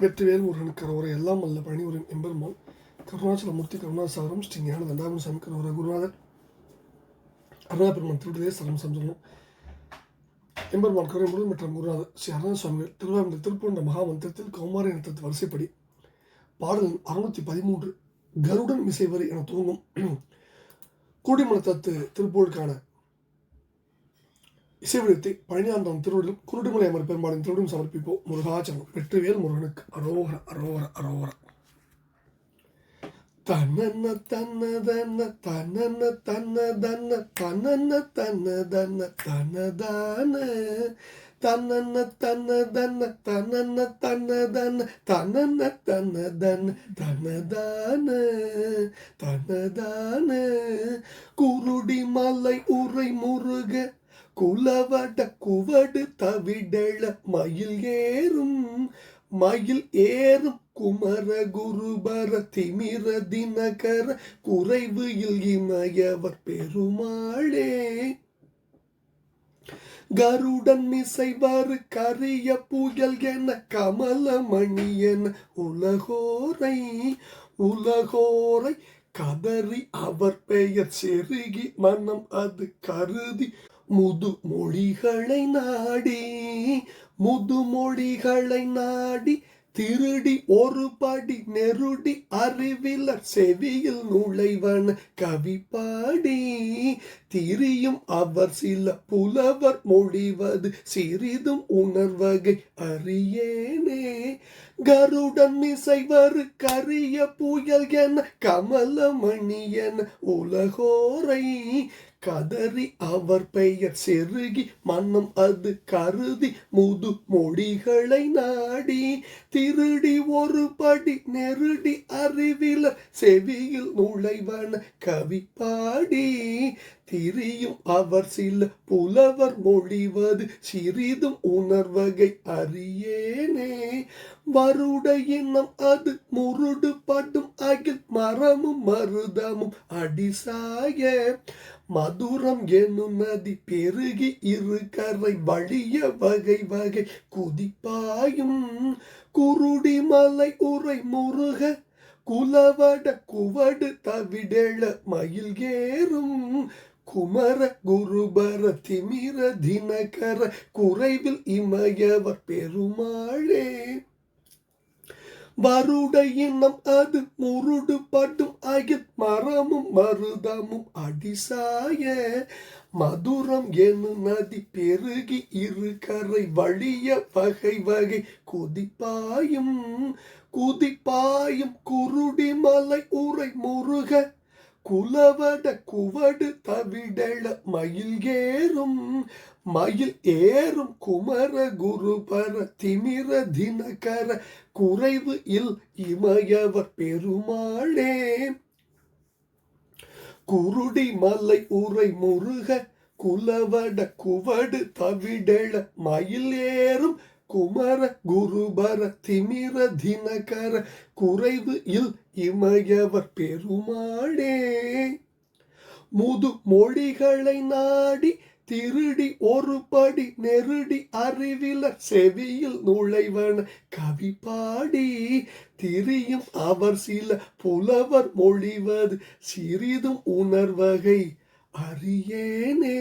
வெற்றிவேல் முருகன் கரோரை எல்லாம் அல்ல பழனிவரின் எம்பெருமான் கருணாச்சலமூர்த்தி கருணாசாரம் ஸ்ரீ ஞான தண்டாபுரம் சாமி கரோர குருநாதர் அருணாபெருமான் திருவிடையே சரம் சஞ்சலம் எம்பெருமான் கருணை முருகன் மற்றும் குருநாதர் ஸ்ரீ அருணா சுவாமிகள் திருவாரூர் திருப்பூண்ட மகாமந்திரத்தில் கௌமாரி இனத்தத்து வரிசைப்படி பாடல் அறுநூற்றி பதிமூன்று கருடன் மிசைவரி என துவங்கும். கூடிமலத்தத்து திருப்பூருக்கான இசைவிடத்தை பழனியாந்தம் திருவிடும் குருடுமலை அமர் பெரும்பாலும் திருவிடும் சமர்ப்பிப்போம். முருகாச்சலம் வெற்றிவேல் முருகனுக்கு. அரோகர அரோகர அரோகர. தன்னன்ன தன்ன தன்ன தன்னன்ன தன்ன தன்ன தன்னன்ன தன்ன தன்ன தன்னதான தன்னன்ன தன்ன தன்ன தன்னன்ன தன்ன தன்ன. தன்னன்ன தன்ன தன்னதான தன்னதான குருடி மலை உரை முருக குலவட குவடு தவிடள மயில் ஏறும். மயில் ஏறும் குமர குருபர திமிர தினகர குறைவு இமயவர் பெருமாளே. கருடன் மிசைவாறு கரிய புயல் என கமலமணியன் உலகோரை. உலகோரை கதறி அவர் பெயர் செருகி மனம் அது கருதி முது மொழிகளை நாடி முதுமொழிகளை நாடி திருடி ஒரு படி நெருடி அறிவிலர் செவியில் நுழைவன கவி பாடி. திரியும் அவர் சில புலவர் மொழிவது சிறிதும் உணர்வகை அறியேனே. கருடன் மிசைவரு கரிய புயல் என கமலமணி என உலகோரை கதறி அவர் பெயர் செருகி மன்னம் அது கருதி முது மொழிகளை நாடி. திருடி ஒரு படி நெருடி அறிவில செவியில் நுழைவன கவி பாடி. திரியும் அவர் சில புலவர் மொழிவது சிறிதும் உணர்வகை அறியேனே. வருட இனம் அது முருடு படும் அகில் மரமும் மருதமும் அடிசாய. மதுரம் என்னும் நதி பெருகி இரு கரை வழிய வகை வகை குதிப்பாயும். குருடி மலை உரை முருக குலவட குவடு தவிடெழ மயில் ஏறும் குமர குருபர திமிர தினகர குறைவில் இமயவர் பெருமாளே. வருட இனம் அது முருடு பட்டும் அகில் மரமும் மருதமும் அடிசாய. மதுரம் எனும் நதி பெருகி இரு கரை வழிய வகை வகை குதிப்பாயும் குதிப்பாயும் குருடி மலை உரை முருக குலவட குவடு தவிடள மயில் ஏறும் மயில் ஏறும் குமர குருபர திமிர தினகர குறைவு இல் இமயவர் பெருமாளே. குருடி மலை உரை முருக குலவட குவடு தவிடள மயில் ஏறும் குமர குருபர திமிர தினகர குறைவு இல் இமயவர் பெருமாடே முது மொழிகளை நாடி திருடி ஒரு படி நெருடி அறிவில செவியில் நுழைவன கவி பாடி. திரியும் அவர் சில புலவர் மொழிவது சிறிதும் உணர்வகை அறியேனே.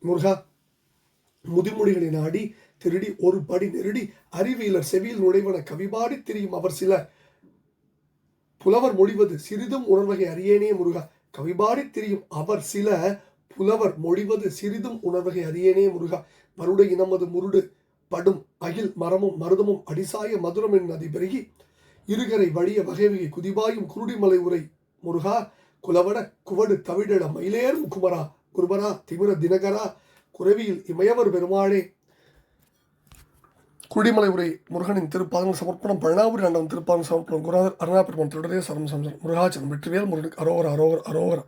முருகா முதுமொழிகளை நாடி திருடி ஒரு படி நெருடி அறிவியலர் செவியில் நுழைவன கவிபாடி திரியும் அவர் சில. புலவர் மொழிவது சிறிதும் உணர்வகை அறியேனே முருகா. கவிபாடி திரியும் அவர் சில. புலவர் மொழிவது சிறிதும் உணர்வகை அறியேனே முருகா. மருட இனமது முருடு படும் அகில் மரமும் மருதமும் அடிசாய மதுரம் என் நதி பெருகி. இருகரை வழிய வகைவகை குதிபாயும் குருடிமலை உரை முருகா. குலவட குவடு தவிடட மயிலேறும் குமரா குருபரா திமிர தினகரா. குரவியில் இமயவர் பெருமாளே. குடிமலை உரை முருகனின் திருப்பாதங்கள் சமர்ப்பணம் பழனாபுரி ஆண்டவன் திருப்பாதங்கள் சமர்ப்பணம் குருநாதர் அருணா பெருமான் திருடரே சரம் சம்சரம் முருகாச்சரம் வெற்றிவேல் முருகனுக்கு அரோகர் அரோகர் அரோகர்.